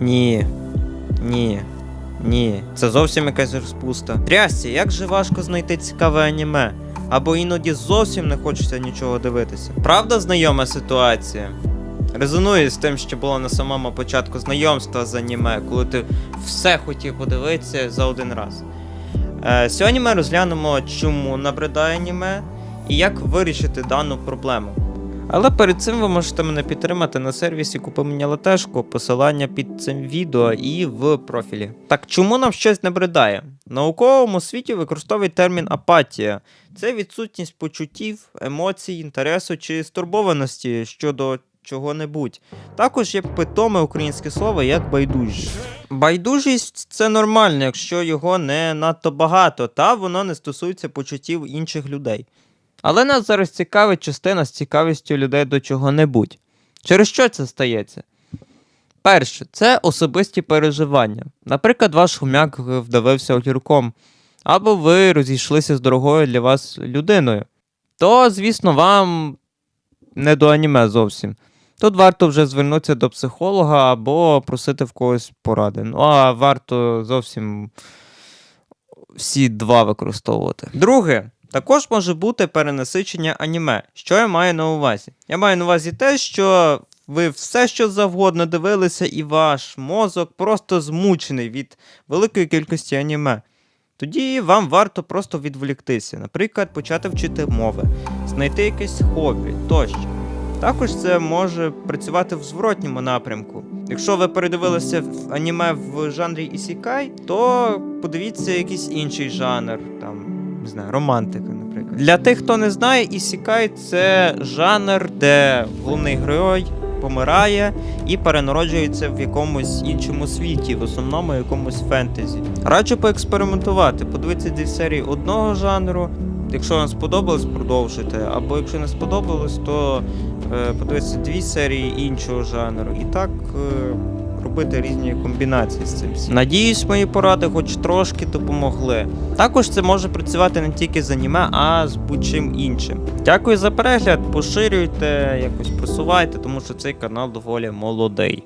Ні. Ні. Ні. Це зовсім якась розпуста. Трясці, як же важко знайти цікаве аніме. Або іноді зовсім не хочеться нічого дивитися. Правда, знайома ситуація? Резонує з тим, що було на самому початку знайомства з аніме, коли ти все хотів подивитися за один раз. Е, сьогодні ми розглянемо, чому набридає аніме і як вирішити дану проблему. Але перед цим ви можете мене підтримати на сервісі Купи мені латешку, посилання під цим відео і в профілі. Так чому нам щось набридає? В науковому світі використовують термін апатія. Це відсутність почуттів, емоцій, інтересу чи стурбованості щодо чого-небудь. Також є питоме українське слово як байдужість. Байдужість це нормально, якщо його не надто багато, та воно не стосується почуттів інших людей. Але нас зараз цікавить частина з цікавістю людей до чого-небудь. Через що це стається? Перше, це особисті переживання. Наприклад, ваш хомяк вдавився огірком, або ви розійшлися з дорогою для вас людиною. То, звісно, вам не до аніме зовсім. Тут варто вже звернутися до психолога або просити в когось поради. Ну, а варто зовсім всі два використовувати. Друге, також може бути перенасичення аніме. Що я маю на увазі? Я маю на увазі те, що ви все, що завгодно дивилися, і ваш мозок просто змучений від великої кількості аніме. Тоді вам варто просто відволіктися, наприклад, почати вчити мови, знайти якесь хобі тощо. Також це може працювати в зворотньому напрямку. Якщо ви передивилися аніме в жанрі ісікай, то подивіться якийсь інший жанр, там, не знаю, романтика, наприклад. Для тих, хто не знає, ісікай це жанр, де головний герой помирає і перенароджується в якомусь іншому світі, в основному якомусь фентезі. Раджу поекспериментувати, подивитися дві серії одного жанру. Якщо вам сподобалось, продовжуйте. Або якщо не сподобалось, то е, подивитися дві серії іншого жанру. І так е, робити різні комбінації з цим. всім. Надіюсь, мої поради хоч трошки допомогли. Також це може працювати не тільки з аніме, а з будь-чим іншим. Дякую за перегляд, поширюйте, якось просувайте, тому що цей канал доволі молодий.